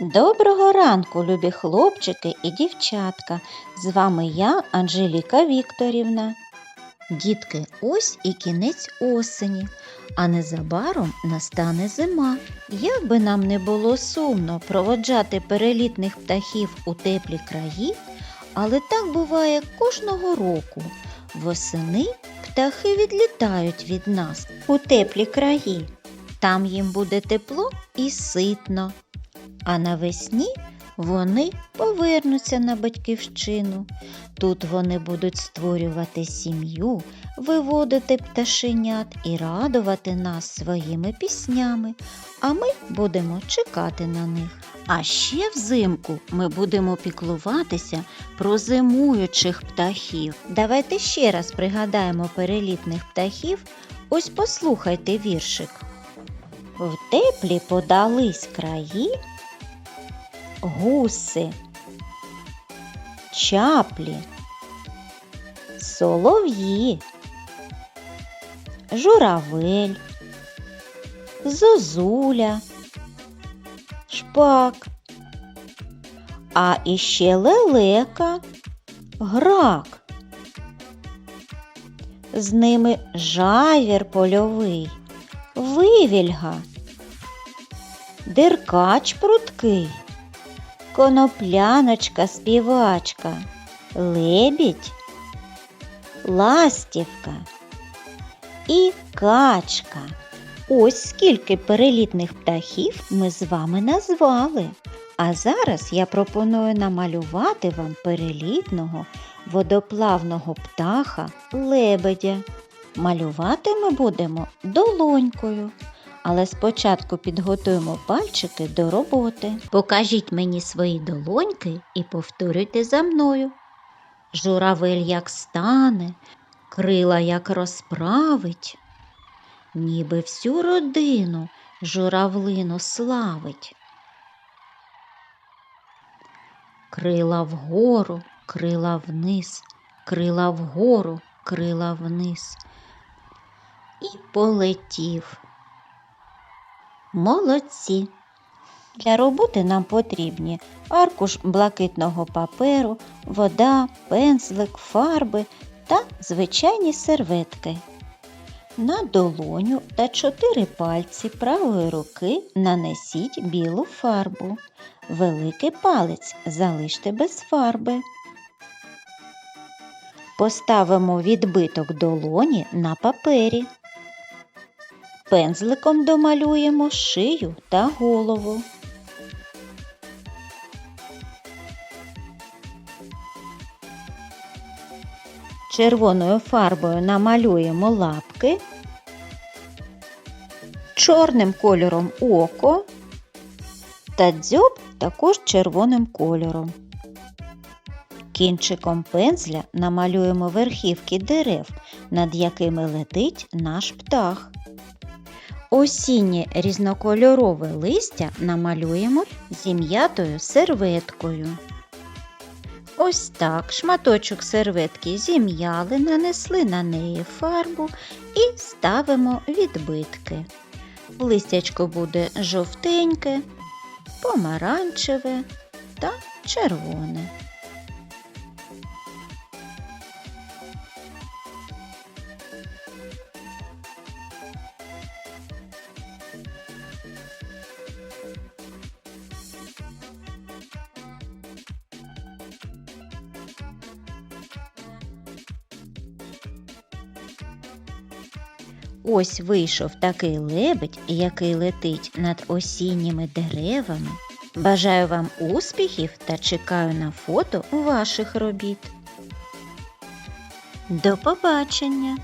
Доброго ранку, любі хлопчики і дівчатка. З вами я, Анжеліка Вікторівна. Дітки, ось і кінець осені, а незабаром настане зима. Як би нам не було сумно проводжати перелітних птахів у теплі краї, але так буває кожного року. Восени птахи відлітають від нас у теплі краї. Там їм буде тепло і ситно. А навесні вони повернуться на батьківщину. Тут вони будуть створювати сім'ю, виводити пташенят і радувати нас своїми піснями, а ми будемо чекати на них. А ще взимку ми будемо піклуватися про зимуючих птахів. Давайте ще раз пригадаємо перелітних птахів. Ось послухайте віршик. В теплі подались краї гуси, чаплі, солов'ї, журавель, зозуля, шпак, а іще лелека, грак. З ними жавір польовий, вивільга, деркач пруткий конопляночка співачка, лебідь, ластівка і качка. Ось скільки перелітних птахів ми з вами назвали. А зараз я пропоную намалювати вам перелітного водоплавного птаха лебедя. Малювати ми будемо долонькою. Але спочатку підготуємо пальчики до роботи. Покажіть мені свої долоньки і повторюйте за мною. Журавель як стане, крила як розправить, ніби всю родину журавлину славить. Крила вгору, крила вниз, крила вгору, крила вниз. І полетів. Молодці! Для роботи нам потрібні аркуш блакитного паперу, вода, пензлик, фарби та звичайні серветки. На долоню та чотири пальці правої руки нанесіть білу фарбу. Великий палець залиште без фарби. Поставимо відбиток долоні на папері. Пензликом домалюємо шию та голову. Червоною фарбою намалюємо лапки, чорним кольором око та дзьоб також червоним кольором. Кінчиком пензля намалюємо верхівки дерев, над якими летить наш птах. Осіннє різнокольорове листя намалюємо зім'ятою серветкою. Ось так шматочок серветки зім'яли, нанесли на неї фарбу і ставимо відбитки. Листячко буде жовтеньке, помаранчеве та червоне. Ось вийшов такий лебедь, який летить над осінніми деревами. Бажаю вам успіхів та чекаю на фото ваших робіт. До побачення!